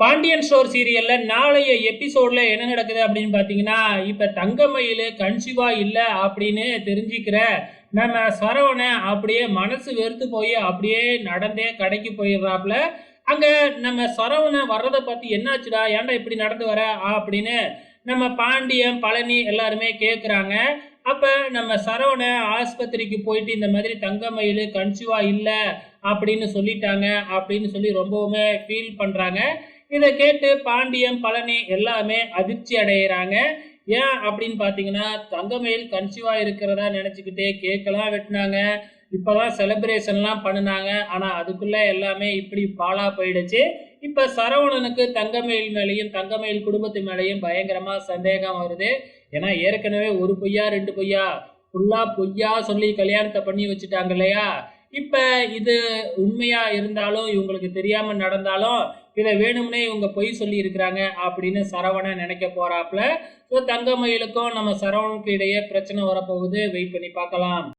Pandian store சீரியல்ல நாளைய எபிசோட்ல என்ன நடக்குது அப்படின்னு பாத்தீங்கன்னா இப்ப தங்கமயில் கன்சிவா இல்ல அப்படின்னு தெரிஞ்சுக்கிற நம்ம சரவண அப்படியே மனசு வெறுத்து போய் அப்படியே நடந்தே கடைக்கு போயிடுறாப்புல. அங்க நம்ம சரவண வர்றதை பத்தி என்னாச்சுடா? ஏன்டா இப்படி நடந்து வர? அப்படின்னு நம்ம பாண்டியன் பழனி எல்லாருமே கேக்குறாங்க. அப்ப நம்ம சரவண ஆஸ்பத்திரிக்கு போயிட்டு இந்த மாதிரி தங்கமயில் கன்சிவா இல்ல அப்படின்னு சொல்லிட்டாங்க அப்படின்னு சொல்லி ரொம்பவுமே ஃபீல் பண்ணுறாங்க இதை கேட்டு பாண்டியம் பழனி எல்லாமே அதிர்ச்சி அடைகிறாங்க ஏன் அப்படின்னு பார்த்தீங்கன்னா தங்கமயில் கன்சீவாக இருக்கிறதா நினச்சிக்கிட்டே கேக்கெல்லாம் வெட்டினாங்க. இப்போதான் செலிப்ரேஷன்லாம் பண்ணினாங்க. ஆனால் அதுக்குள்ளே எல்லாமே இப்படி பாழாக போயிடுச்சு. இப்போ சரவணனுக்கு தங்கமயில் மேலேயும் தங்கமயில் குடும்பத்து மேலேயும் பயங்கரமாக சந்தேகம் வருது. ஏன்னா ஏற்கனவே ஒரு பொய்யா ரெண்டு பொய்யா ஃபுல்லாக பொய்யா சொல்லி கல்யாணத்தை பண்ணி வச்சுட்டாங்க இல்லையா? இப்போ இது உண்மையாக இருந்தாலும் இவங்களுக்கு தெரியாமல் நடந்தாலும் இதை வேணும்னே இவங்க பொய் சொல்லி இருக்கிறாங்க அப்படின்னு சரவணன் நினைக்க போகிறாப்புல ஸோ தங்கமயிலுக்கும் நம்ம சரவணனுக்கு இடையே பிரச்சனை வரப்போகுது. வெயிட் பண்ணி பார்க்கலாம்.